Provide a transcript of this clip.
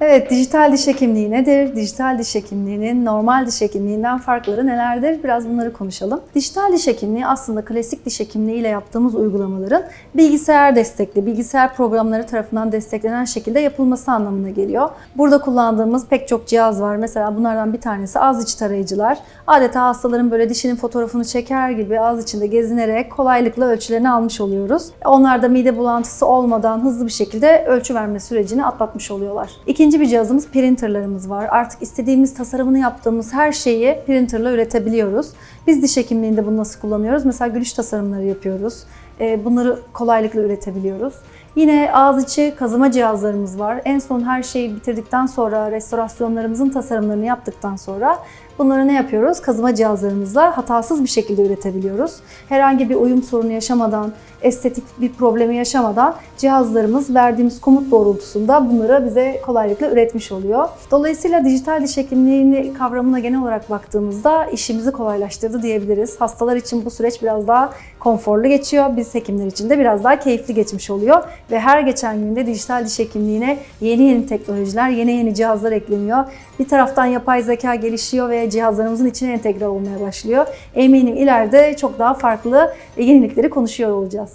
Evet, dijital diş hekimliği nedir? Dijital diş hekimliğinin normal diş hekimliğinden farkları nelerdir? Biraz bunları konuşalım. Dijital diş hekimliği aslında klasik diş hekimliği ile yaptığımız uygulamaların bilgisayar destekli, bilgisayar programları tarafından desteklenen şekilde yapılması anlamına geliyor. Burada kullandığımız pek çok cihaz var. Mesela bunlardan bir tanesi ağız içi tarayıcılar. Adeta hastaların böyle dişinin fotoğrafını çeker gibi ağız içinde gezinerek kolaylıkla ölçülerini almış oluyoruz. Onlar da mide bulantısı olmadan hızlı bir şekilde ölçü verme sürecini atlatmış oluyorlar. İkinci bir cihazımız printerlarımız var. Artık istediğimiz tasarımını yaptığımız her şeyi printerla üretebiliyoruz. Biz diş hekimliğinde bunu nasıl kullanıyoruz? Mesela gülüş tasarımları yapıyoruz. Ee, Bunları kolaylıkla üretebiliyoruz. Yine ağız içi kazıma cihazlarımız var. En son her şeyi bitirdikten sonra, restorasyonlarımızın tasarımlarını yaptıktan sonra bunları ne yapıyoruz? Kazıma cihazlarımızla hatasız bir şekilde üretebiliyoruz. Herhangi bir uyum sorunu yaşamadan, estetik bir problemi yaşamadan cihazlarımız verdiğimiz komut doğrultusunda bunları bize kolaylıkla üretmiş oluyor. Dolayısıyla dijital diş hekimliğini kavramına genel olarak baktığımızda işimizi kolaylaştırdı diyebiliriz. Hastalar için bu süreç biraz daha konforlu geçiyor. Biz hekimler için de biraz daha keyifli geçmiş oluyor. Ve her geçen günde dijital diş hekimliğine yeni yeni teknolojiler, yeni yeni cihazlar ekleniyor. Bir taraftan yapay zeka gelişiyor ve cihazlarımızın içine entegre olmaya başlıyor. Eminim ileride çok daha farklı yenilikleri konuşuyor olacağız.